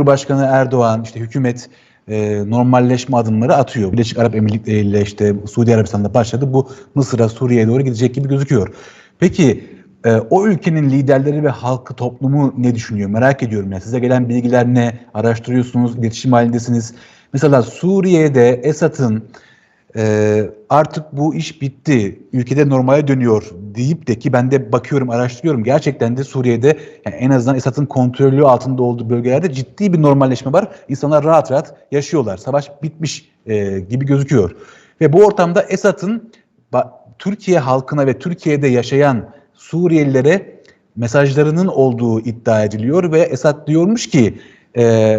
Cumhurbaşkanı Erdoğan, işte hükümet e, normalleşme adımları atıyor. Birleşik Arap Emirlikleri ile işte Suudi Arabistan'da başladı. Bu Mısır'a, Suriye'ye doğru gidecek gibi gözüküyor. Peki e, o ülkenin liderleri ve halkı, toplumu ne düşünüyor? Merak ediyorum. Yani size gelen bilgiler ne? Araştırıyorsunuz, iletişim halindesiniz. Mesela Suriye'de Esad'ın e, artık bu iş bitti, ülkede normale dönüyor deyip de ki ben de bakıyorum, araştırıyorum. Gerçekten de Suriye'de yani en azından Esad'ın kontrolü altında olduğu bölgelerde ciddi bir normalleşme var. İnsanlar rahat rahat yaşıyorlar. Savaş bitmiş e, gibi gözüküyor. Ve bu ortamda Esad'ın Türkiye halkına ve Türkiye'de yaşayan Suriyelilere mesajlarının olduğu iddia ediliyor ve Esad diyormuş ki e,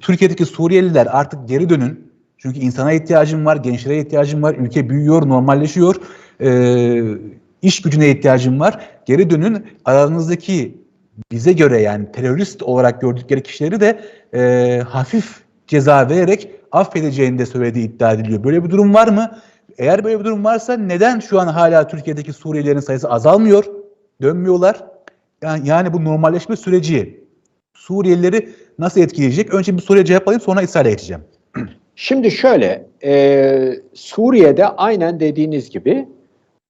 Türkiye'deki Suriyeliler artık geri dönün. Çünkü insana ihtiyacım var, gençlere ihtiyacım var, ülke büyüyor, normalleşiyor, e, iş gücüne ihtiyacım var. Geri dönün, aranızdaki bize göre yani terörist olarak gördükleri kişileri de e, hafif ceza vererek affedeceğini de söylediği iddia ediliyor. Böyle bir durum var mı? Eğer böyle bir durum varsa neden şu an hala Türkiye'deki Suriyelilerin sayısı azalmıyor, dönmüyorlar? Yani, yani bu normalleşme süreci Suriyelileri nasıl etkileyecek? Önce bir soruya cevap alayım sonra İsrail'e geçeceğim. Şimdi şöyle, e, Suriye'de aynen dediğiniz gibi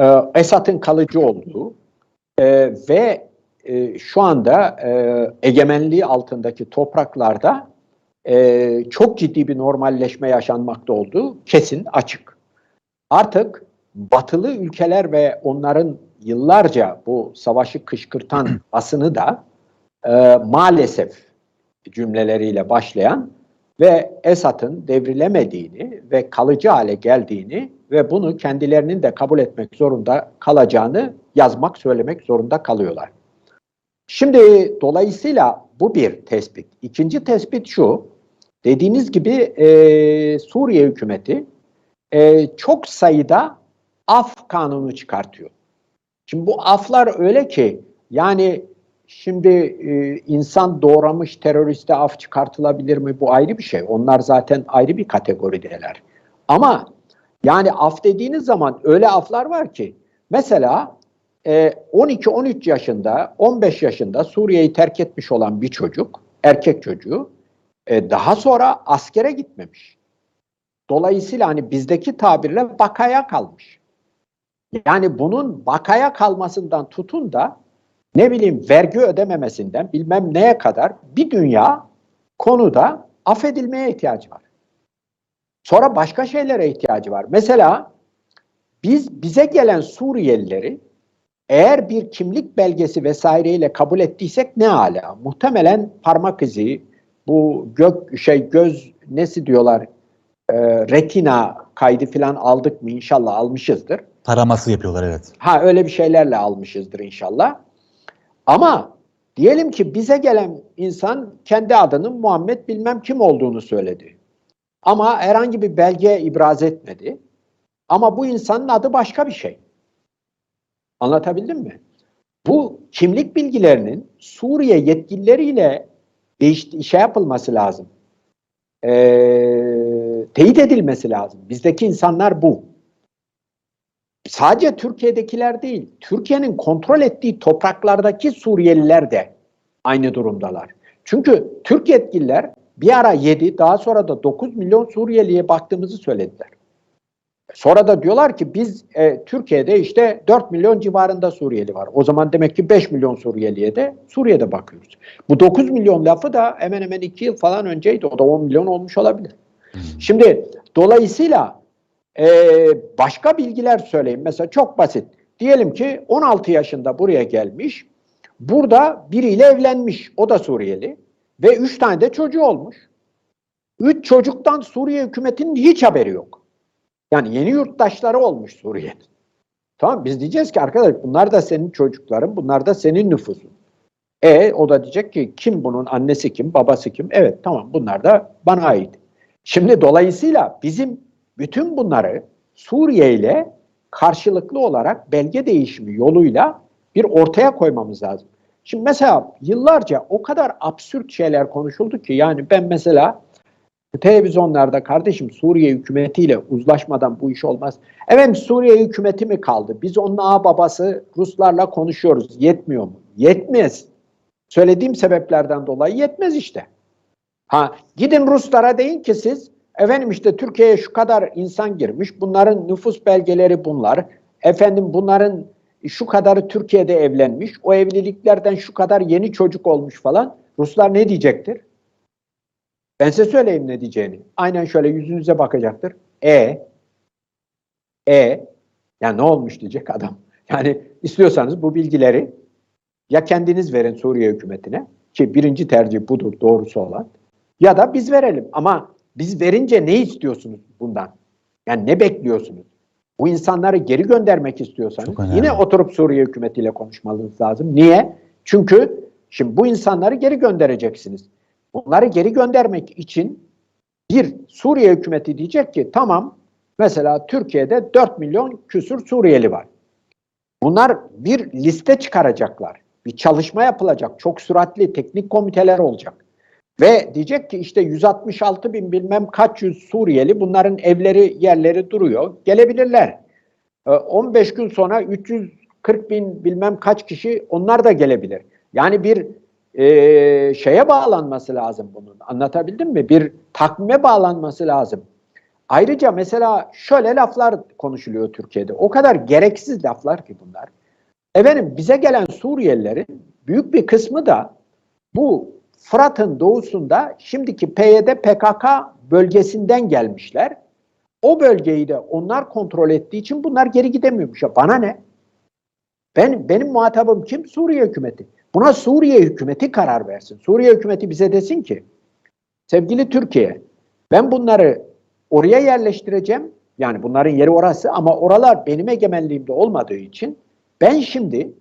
e, Esad'ın kalıcı olduğu e, ve e, şu anda e, egemenliği altındaki topraklarda e, çok ciddi bir normalleşme yaşanmakta olduğu kesin açık. Artık batılı ülkeler ve onların yıllarca bu savaşı kışkırtan basını da e, maalesef cümleleriyle başlayan ve Esad'ın devrilemediğini ve kalıcı hale geldiğini ve bunu kendilerinin de kabul etmek zorunda kalacağını yazmak, söylemek zorunda kalıyorlar. Şimdi dolayısıyla bu bir tespit. İkinci tespit şu, dediğiniz gibi e, Suriye hükümeti e, çok sayıda af kanunu çıkartıyor. Şimdi bu aflar öyle ki yani Şimdi e, insan doğramış teröriste af çıkartılabilir mi? Bu ayrı bir şey. Onlar zaten ayrı bir kategorideler. Ama yani af dediğiniz zaman öyle aflar var ki mesela e, 12-13 yaşında, 15 yaşında Suriye'yi terk etmiş olan bir çocuk, erkek çocuğu e, daha sonra askere gitmemiş. Dolayısıyla hani bizdeki tabirle bakaya kalmış. Yani bunun bakaya kalmasından tutun da ne bileyim vergi ödememesinden bilmem neye kadar bir dünya konuda affedilmeye ihtiyacı var. Sonra başka şeylere ihtiyacı var. Mesela biz bize gelen Suriyelileri eğer bir kimlik belgesi vesaireyle kabul ettiysek ne hala? Muhtemelen parmak izi, bu gök şey göz nesi diyorlar? E, retina kaydı falan aldık mı? İnşallah almışızdır. Taraması yapıyorlar evet. Ha öyle bir şeylerle almışızdır inşallah. Ama diyelim ki bize gelen insan kendi adının Muhammed bilmem kim olduğunu söyledi. Ama herhangi bir belge ibraz etmedi. Ama bu insanın adı başka bir şey. Anlatabildim mi? Bu kimlik bilgilerinin Suriye yetkilileriyle değiş, şey yapılması lazım. Ee, teyit edilmesi lazım. Bizdeki insanlar bu sadece Türkiye'dekiler değil, Türkiye'nin kontrol ettiği topraklardaki Suriyeliler de aynı durumdalar. Çünkü Türk yetkililer bir ara 7, daha sonra da 9 milyon Suriyeliye baktığımızı söylediler. Sonra da diyorlar ki biz e, Türkiye'de işte 4 milyon civarında Suriyeli var. O zaman demek ki 5 milyon Suriyeliye de Suriye'de bakıyoruz. Bu 9 milyon lafı da hemen hemen 2 yıl falan önceydi. O da 10 milyon olmuş olabilir. Şimdi dolayısıyla ee, başka bilgiler söyleyeyim. Mesela çok basit. Diyelim ki 16 yaşında buraya gelmiş. Burada biriyle evlenmiş. O da Suriyeli. Ve 3 tane de çocuğu olmuş. 3 çocuktan Suriye hükümetinin hiç haberi yok. Yani yeni yurttaşları olmuş Suriye'nin. Tamam biz diyeceğiz ki arkadaş bunlar da senin çocukların, bunlar da senin nüfusun. E o da diyecek ki kim bunun annesi kim, babası kim? Evet tamam bunlar da bana ait. Şimdi dolayısıyla bizim bütün bunları Suriye ile karşılıklı olarak belge değişimi yoluyla bir ortaya koymamız lazım. Şimdi mesela yıllarca o kadar absürt şeyler konuşuldu ki yani ben mesela televizyonlarda kardeşim Suriye hükümetiyle uzlaşmadan bu iş olmaz. Evet Suriye hükümeti mi kaldı? Biz onun ağ babası Ruslarla konuşuyoruz. Yetmiyor mu? Yetmez. Söylediğim sebeplerden dolayı yetmez işte. Ha gidin Ruslara deyin ki siz efendim işte Türkiye'ye şu kadar insan girmiş. Bunların nüfus belgeleri bunlar. Efendim bunların şu kadarı Türkiye'de evlenmiş. O evliliklerden şu kadar yeni çocuk olmuş falan. Ruslar ne diyecektir? Ben size söyleyeyim ne diyeceğini. Aynen şöyle yüzünüze bakacaktır. E e ya ne olmuş diyecek adam. Yani istiyorsanız bu bilgileri ya kendiniz verin Suriye hükümetine ki birinci tercih budur doğrusu olan ya da biz verelim. Ama biz verince ne istiyorsunuz bundan? Yani ne bekliyorsunuz? Bu insanları geri göndermek istiyorsanız yine oturup Suriye hükümetiyle konuşmanız lazım. Niye? Çünkü şimdi bu insanları geri göndereceksiniz. Bunları geri göndermek için bir Suriye hükümeti diyecek ki tamam mesela Türkiye'de 4 milyon küsur Suriyeli var. Bunlar bir liste çıkaracaklar. Bir çalışma yapılacak. Çok süratli teknik komiteler olacak. Ve diyecek ki işte 166 bin bilmem kaç yüz Suriyeli bunların evleri yerleri duruyor. Gelebilirler. Ee, 15 gün sonra 340 bin bilmem kaç kişi onlar da gelebilir. Yani bir e, şeye bağlanması lazım bunun. Anlatabildim mi? Bir takvime bağlanması lazım. Ayrıca mesela şöyle laflar konuşuluyor Türkiye'de. O kadar gereksiz laflar ki bunlar. Efendim bize gelen Suriyelilerin büyük bir kısmı da bu Fırat'ın doğusunda şimdiki PYD PKK bölgesinden gelmişler. O bölgeyi de onlar kontrol ettiği için bunlar geri gidemiyormuş. Ya bana ne? Ben benim muhatabım kim? Suriye hükümeti. Buna Suriye hükümeti karar versin. Suriye hükümeti bize desin ki sevgili Türkiye ben bunları oraya yerleştireceğim. Yani bunların yeri orası ama oralar benim egemenliğimde olmadığı için ben şimdi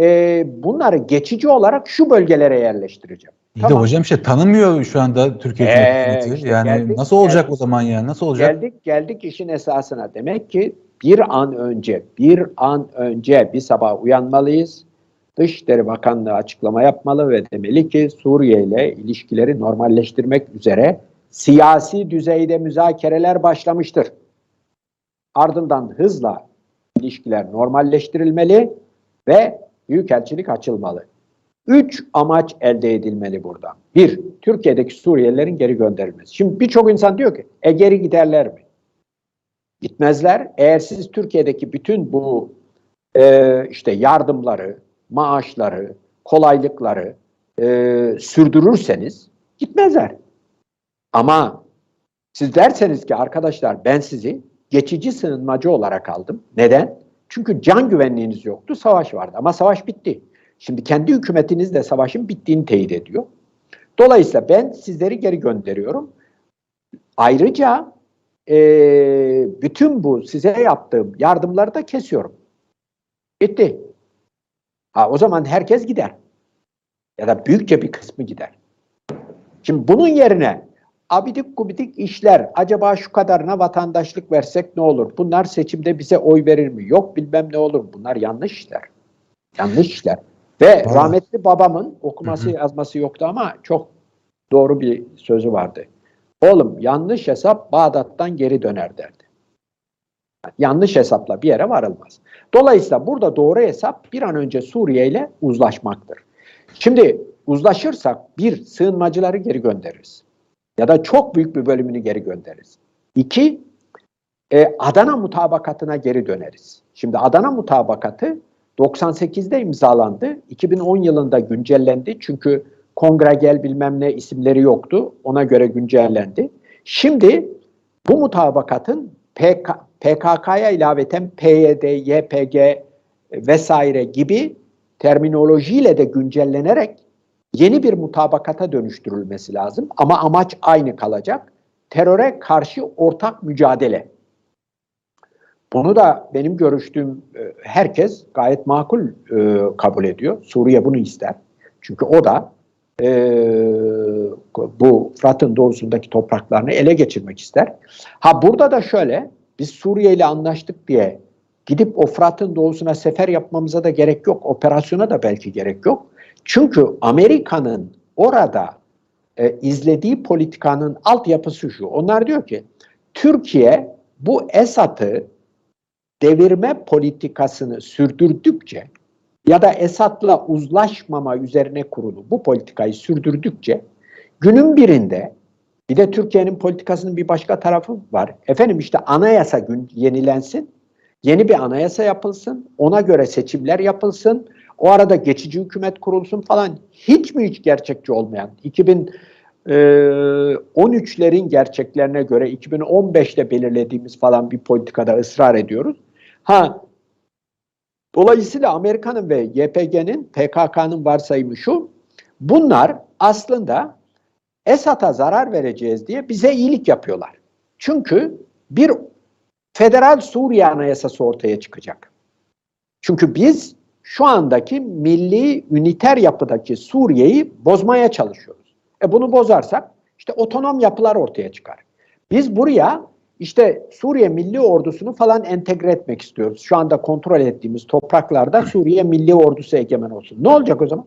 e, bunları geçici olarak şu bölgelere yerleştireceğim. İyi de hocam işte tanımıyor şu anda Türkiye Ee, hükümeti. işte yani geldik, nasıl olacak geldik. o zaman yani? Nasıl olacak? Geldik geldik işin esasına. Demek ki bir an önce, bir an önce bir sabah uyanmalıyız. Dışişleri Bakanlığı açıklama yapmalı ve demeli ki Suriye ile ilişkileri normalleştirmek üzere siyasi düzeyde müzakereler başlamıştır. Ardından hızla ilişkiler normalleştirilmeli ve büyükelçilik açılmalı. Üç amaç elde edilmeli buradan. Bir, Türkiye'deki Suriyelilerin geri gönderilmesi. Şimdi birçok insan diyor ki, e geri giderler mi? Gitmezler. Eğer siz Türkiye'deki bütün bu e, işte yardımları, maaşları, kolaylıkları e, sürdürürseniz gitmezler. Ama siz derseniz ki arkadaşlar ben sizi geçici sığınmacı olarak aldım. Neden? Çünkü can güvenliğiniz yoktu, savaş vardı. Ama savaş bitti. Şimdi kendi hükümetiniz de savaşın bittiğini teyit ediyor. Dolayısıyla ben sizleri geri gönderiyorum. Ayrıca e, bütün bu size yaptığım yardımları da kesiyorum. Bitti. Ha, o zaman herkes gider. Ya da büyükçe bir kısmı gider. Şimdi bunun yerine abidik gubidik işler, acaba şu kadarına vatandaşlık versek ne olur? Bunlar seçimde bize oy verir mi? Yok bilmem ne olur. Bunlar yanlış işler. Yanlış işler. Ve Vallahi. rahmetli babamın okuması yazması yoktu ama çok doğru bir sözü vardı. Oğlum yanlış hesap Bağdat'tan geri döner derdi. Yanlış hesapla bir yere varılmaz. Dolayısıyla burada doğru hesap bir an önce Suriye ile uzlaşmaktır. Şimdi uzlaşırsak bir sığınmacıları geri göndeririz. Ya da çok büyük bir bölümünü geri göndeririz. İki, e, Adana mutabakatına geri döneriz. Şimdi Adana mutabakatı 98'de imzalandı. 2010 yılında güncellendi. Çünkü kongre gel bilmem ne isimleri yoktu. Ona göre güncellendi. Şimdi bu mutabakatın PK, PKK'ya ilaveten PYD, YPG vesaire gibi terminolojiyle de güncellenerek yeni bir mutabakata dönüştürülmesi lazım. Ama amaç aynı kalacak. Teröre karşı ortak mücadele. Bunu da benim görüştüğüm e, herkes gayet makul e, kabul ediyor. Suriye bunu ister. Çünkü o da e, bu Fırat'ın doğusundaki topraklarını ele geçirmek ister. Ha burada da şöyle, biz Suriye ile anlaştık diye gidip o Fırat'ın doğusuna sefer yapmamıza da gerek yok. Operasyona da belki gerek yok. Çünkü Amerika'nın orada e, izlediği politikanın altyapısı şu. Onlar diyor ki Türkiye bu Esad'ı devirme politikasını sürdürdükçe ya da Esad'la uzlaşmama üzerine kurulu bu politikayı sürdürdükçe Günün birinde bir de Türkiye'nin politikasının bir başka tarafı var. Efendim işte anayasa gün yenilensin. Yeni bir anayasa yapılsın. Ona göre seçimler yapılsın. O arada geçici hükümet kurulsun falan. Hiç mi hiç gerçekçi olmayan 2013'lerin gerçeklerine göre 2015'te belirlediğimiz falan bir politikada ısrar ediyoruz. Ha Dolayısıyla Amerika'nın ve YPG'nin, PKK'nın varsayımı şu, bunlar aslında Esad'a zarar vereceğiz diye bize iyilik yapıyorlar. Çünkü bir federal Suriye anayasası ortaya çıkacak. Çünkü biz şu andaki milli üniter yapıdaki Suriye'yi bozmaya çalışıyoruz. E bunu bozarsak işte otonom yapılar ortaya çıkar. Biz buraya işte Suriye Milli Ordusu'nu falan entegre etmek istiyoruz. Şu anda kontrol ettiğimiz topraklarda Suriye Milli Ordusu egemen olsun. Ne olacak o zaman?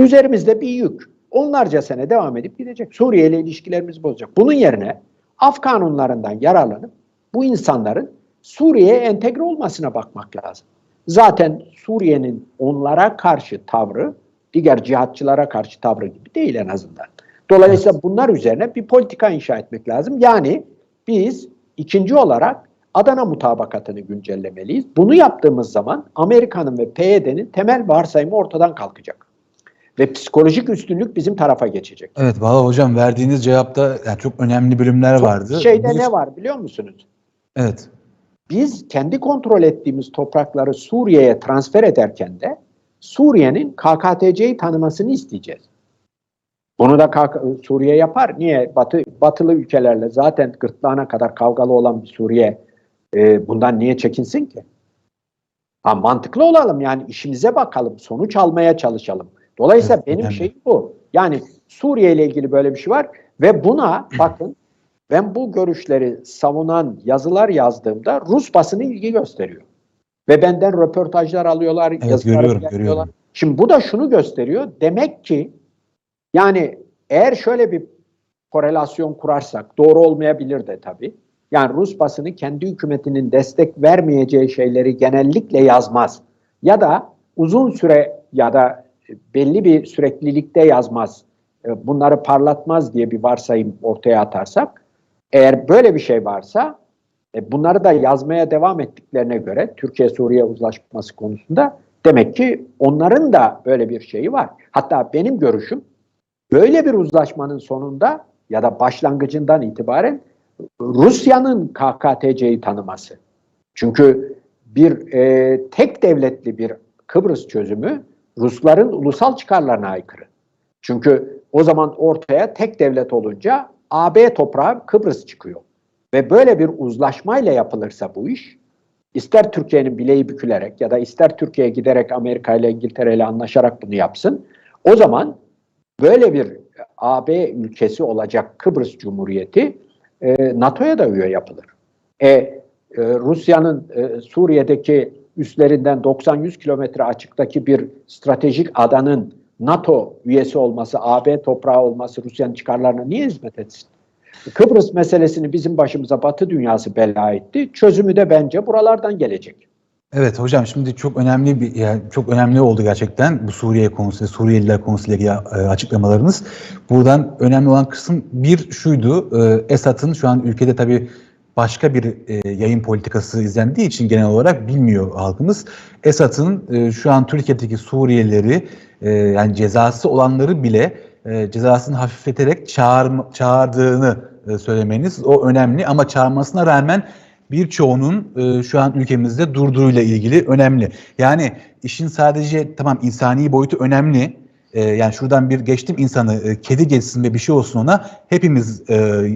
Üzerimizde bir yük. Onlarca sene devam edip gidecek. Suriye ile ilişkilerimiz bozacak. Bunun yerine af kanunlarından yararlanıp bu insanların Suriye'ye entegre olmasına bakmak lazım. Zaten Suriye'nin onlara karşı tavrı diğer cihatçılara karşı tavrı gibi değil en azından. Dolayısıyla bunlar üzerine bir politika inşa etmek lazım. Yani biz ikinci olarak Adana mutabakatını güncellemeliyiz. Bunu yaptığımız zaman Amerika'nın ve PYD'nin temel varsayımı ortadan kalkacak. Ve psikolojik üstünlük bizim tarafa geçecek. Evet valla hocam verdiğiniz cevapta yani çok önemli bölümler Çok vardı. Şeyde Bu- ne var biliyor musunuz? Evet. Biz kendi kontrol ettiğimiz toprakları Suriye'ye transfer ederken de Suriye'nin KKTC'yi tanımasını isteyeceğiz. Bunu da KK Suriye yapar. Niye? Batı, batılı ülkelerle zaten gırtlağına kadar kavgalı olan bir Suriye e, bundan niye çekinsin ki? Ha, mantıklı olalım yani işimize bakalım, sonuç almaya çalışalım. Dolayısıyla Evet, benim önemli. şeyim bu. Yani Suriye ile ilgili böyle bir şey var ve buna bakın ben bu görüşleri savunan yazılar yazdığımda Rus basını ilgi gösteriyor. Ve benden röportajlar alıyorlar, Evet, yazılar görüyorum, görüyorum. Şimdi bu da şunu gösteriyor. Demek ki yani eğer şöyle bir korelasyon kurarsak doğru olmayabilir de tabii. Yani Rus basını kendi hükümetinin destek vermeyeceği şeyleri genellikle yazmaz. Ya da uzun süre ya da belli bir süreklilikte yazmaz. E, Bunları parlatmaz diye bir varsayım ortaya atarsak eğer böyle bir şey varsa e, bunları da yazmaya devam ettiklerine göre Türkiye-Suriye uzlaşması konusunda demek ki onların da böyle bir şeyi var. Hatta benim görüşüm böyle bir uzlaşmanın sonunda ya da başlangıcından itibaren Rusya'nın KKTC'yi tanıması. Çünkü bir e, tek devletli bir Kıbrıs çözümü Rusların ulusal çıkarlarına aykırı. Çünkü o zaman ortaya tek devlet olunca AB toprağı Kıbrıs çıkıyor. Ve böyle bir uzlaşmayla yapılırsa bu iş, ister Türkiye'nin bileği bükülerek ya da ister Türkiye giderek Amerika ile İngiltere ile anlaşarak bunu yapsın, o zaman böyle bir AB ülkesi olacak Kıbrıs Cumhuriyeti e, NATO'ya da üye yapılır. E, e, Rusya'nın e, Suriye'deki üslerinden 90-100 kilometre açıktaki bir stratejik adanın NATO üyesi olması, AB toprağı olması Rusya'nın çıkarlarına niye hizmet etsin? Kıbrıs meselesini bizim başımıza Batı dünyası bela etti. Çözümü de bence buralardan gelecek. Evet hocam şimdi çok önemli bir yani çok önemli oldu gerçekten bu Suriye konusu, Suriyeliler konusuyla e, açıklamalarınız. Buradan önemli olan kısım bir şuydu. E, Esad'ın şu an ülkede tabii başka bir e, yayın politikası izlendiği için genel olarak bilmiyor halkımız. Esad'ın e, şu an Türkiye'deki Suriyelileri e, yani cezası olanları bile e, cezasını hafifleterek çağır, çağırdığını e, söylemeniz o önemli ama çağırmasına rağmen birçoğunun e, şu an ülkemizde durduğuyla ilgili önemli. Yani işin sadece tamam insani boyutu önemli. E, yani şuradan bir geçtim insanı e, kedi geçsin ve bir şey olsun ona hepimiz e,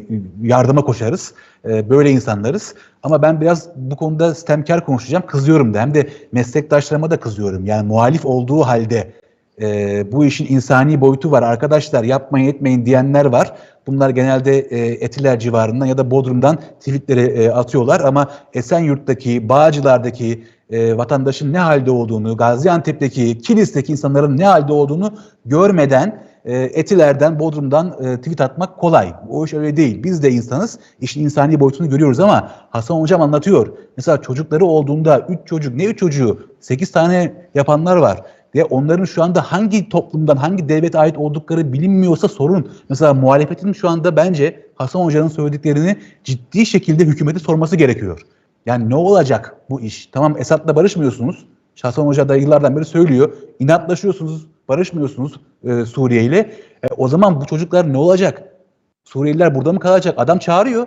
yardıma koşarız. E, böyle insanlarız. Ama ben biraz bu konuda sistemkar konuşacağım. Kızıyorum da hem de meslektaşlarıma da kızıyorum. Yani muhalif olduğu halde e, bu işin insani boyutu var arkadaşlar yapmayın etmeyin diyenler var. Bunlar genelde e, Etiler civarından ya da Bodrum'dan tweetleri e, atıyorlar ama Esenyurt'taki, Bağcılar'daki e, vatandaşın ne halde olduğunu, Gaziantep'teki, Kilis'teki insanların ne halde olduğunu görmeden e, Etiler'den, Bodrum'dan e, tweet atmak kolay. O iş öyle değil. Biz de insanız. İşin insani boyutunu görüyoruz ama Hasan Hocam anlatıyor. Mesela çocukları olduğunda 3 çocuk, ne 3 çocuğu? 8 tane yapanlar var. ve onların şu anda hangi toplumdan, hangi devlete ait oldukları bilinmiyorsa sorun. Mesela muhalefetin şu anda bence Hasan Hoca'nın söylediklerini ciddi şekilde hükümete sorması gerekiyor. Yani ne olacak bu iş? Tamam Esad'la barışmıyorsunuz. Hasan Hoca da yıllardan beri söylüyor. İnatlaşıyorsunuz, barışmıyorsunuz e, Suriye ile. E, o zaman bu çocuklar ne olacak? Suriyeliler burada mı kalacak? Adam çağırıyor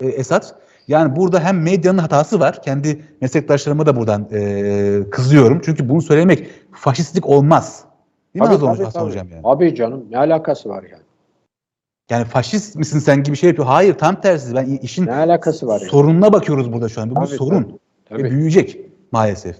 e, Esad. Yani burada hem medyanın hatası var. Kendi meslektaşlarıma da buradan e, kızıyorum. Çünkü bunu söylemek faşistlik olmaz. Değil mi Tabii, tabii, Hasan tabii. Hocam yani? Abi canım ne alakası var yani? Yani faşist misin sen gibi şey yapıyor. Hayır tam tersi. Ben işin Ne alakası var yani? sorununa bakıyoruz burada şu an. Bu, Tabii, sorun. tabii. Ve büyüyecek maalesef.